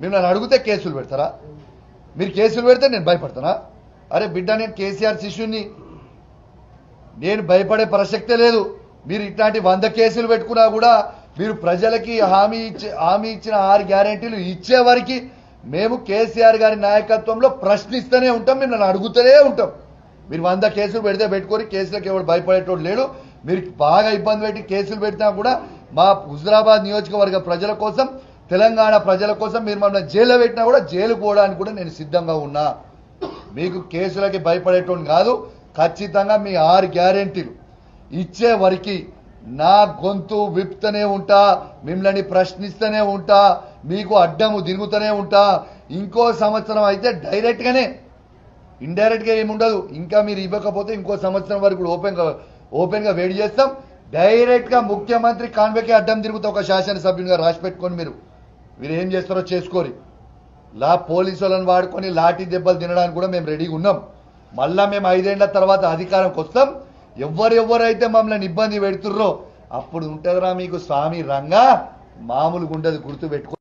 మీరు నన్ను అడిగితే కేసులు పెడతారా? మీరు కేసులు పెడితే నేను భయపడతానా? అరే బిడ్డ నేను కేసీఆర్ శిష్యుని నేను భయపడే ప్రసక్తే లేదు. మీరు ఇట్లాంటి వంద కేసులు పెట్టుకున్నా కూడా మీరు ప్రజలకి హామీ ఇచ్చే హామీ ఇచ్చిన ఆరు గ్యారెంటీలు ఇచ్చే వరకు మేము కేసీఆర్ గారి నాయకత్వంలో ప్రశ్నిస్తూనే ఉంటాం మేము నన్ను అడుగుతూనే ఉంటాం. మీరు వంద కేసులు పెడితే పెట్టుకొని కేసులకు ఎవరు భయపడేటోడు లేడు. మీరు బాగా ఇబ్బంది పెట్టి కేసులు పెట్టినా కూడా మా హుజరాబాద్ నియోజకవర్గ ప్రజల కోసం తెలంగాణ ప్రజల కోసం మీరు మమ్మల్ని జైల్లో పెట్టినా కూడా జైలు పోవడానికి కూడా నేను సిద్ధంగా ఉన్నా. మీకు కేసులకి భయపడేటోని కాదు ఖచ్చితంగా మీ ఆరు గ్యారెంటీలు ఇచ్చే వరకు నా గొంతు విప్తూనే ఉంటా మిమ్మల్ని ప్రశ్నిస్తూనే ఉంటా మీకు అడ్డము తిరుగుతూనే ఉంటా. ఇంకో సంవత్సరం అయితే డైరెక్ట్గానే ఇండైరెక్ట్గా ఏముండదు. ఇంకా మీరు ఇవ్వకపోతే ఇంకో సంవత్సరం వరకు ఓపెన్గా ఓపెన్గా వెయిట్ చేస్తాం. డైరెక్ట్గా ముఖ్యమంత్రి కాన్వేకే అడ్డం తిరుగుతా ఒక శాసనసభ్యునిగా రాసి పెట్టుకొని మీరు. మీరు ఏం చేస్తారో చేసుకోరి. లా పోలీసు వాళ్ళని వాడుకొని లాఠీ దెబ్బలు తినడానికి కూడా మేము రెడీగా ఉన్నాం. మళ్ళా మేము ఐదేళ్ళ తర్వాత అధికారంకి వస్తాం. ఎవరెవరైతే మమ్మల్ని ఇబ్బంది పెడుతుర్రో అప్పుడు ఉంటుందిరా మీకు స్వామి రంగా మామూలుగా ఉండదు గుర్తు పెట్టుకో